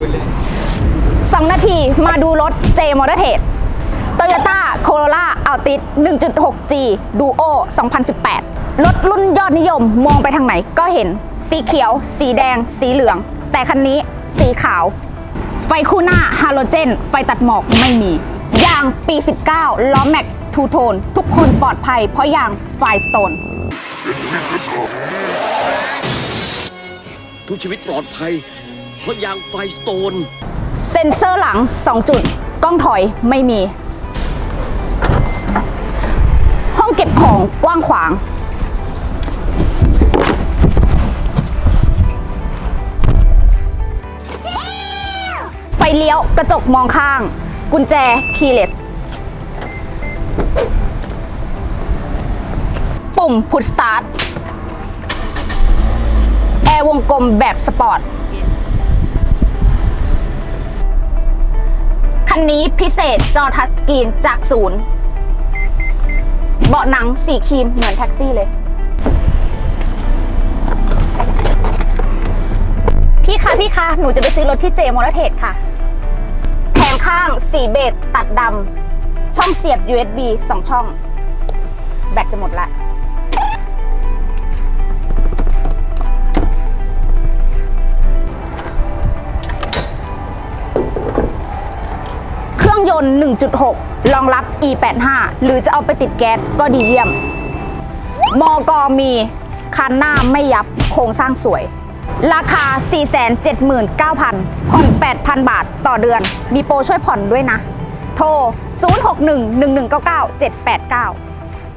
2 นาทีมาดูรถ J m o t o r t a d Toyota Corolla Altis 1.6G Duo 2018 รถรุ่นยอดนิยมมองไปทางไหนก็เห็น สีเขียว สีแดง สีเหลือง แต่คันนี้สีขาว ไฟคู่หน้าฮาโลเจน ไฟตัดหมอกไม่มี ยางปี 19 ล้อแม็กทูโทน ทุกคนปลอดภัยเพราะยางไฟสโตน ทุกชีวิตปลอดภัย ระยางไฟสโตน เซ็นเซอร์หลัง 2 จุด กล้องถอยไม่มี ห้องเก็บของกว้างขวาง ไฟเลี้ยวกระจกมองข้าง กุญแจคีย์เลสปุ่มพุทสตาร์ท แอร์วงกลมแบบสปอร์ต นนี้พิเศษจอทัชสกรีนจากศูนย์ เบาะหนังสีครีมเหมือนแท็กซี่เลย พี่คะพี่คะหนูจะไปซื้อรถที่เจมอลเทสค่ะ แผงข้างสีเบจตัดดำช่องเสียบ USB 2 ช่อง แบตจะหมดละ รื่องยนต์ 1.6 รองรับ E85 หรือจะเอาไปติดแก๊สก็ดีเยี่ยมมอกมีคันหน้าไม่ยับโครงสร้างสวย ราคา 479,000ผ่อน 8,000 บาทต่อเดือน มีโปรช่วยผ่อนด้วยนะ โทร 0611199789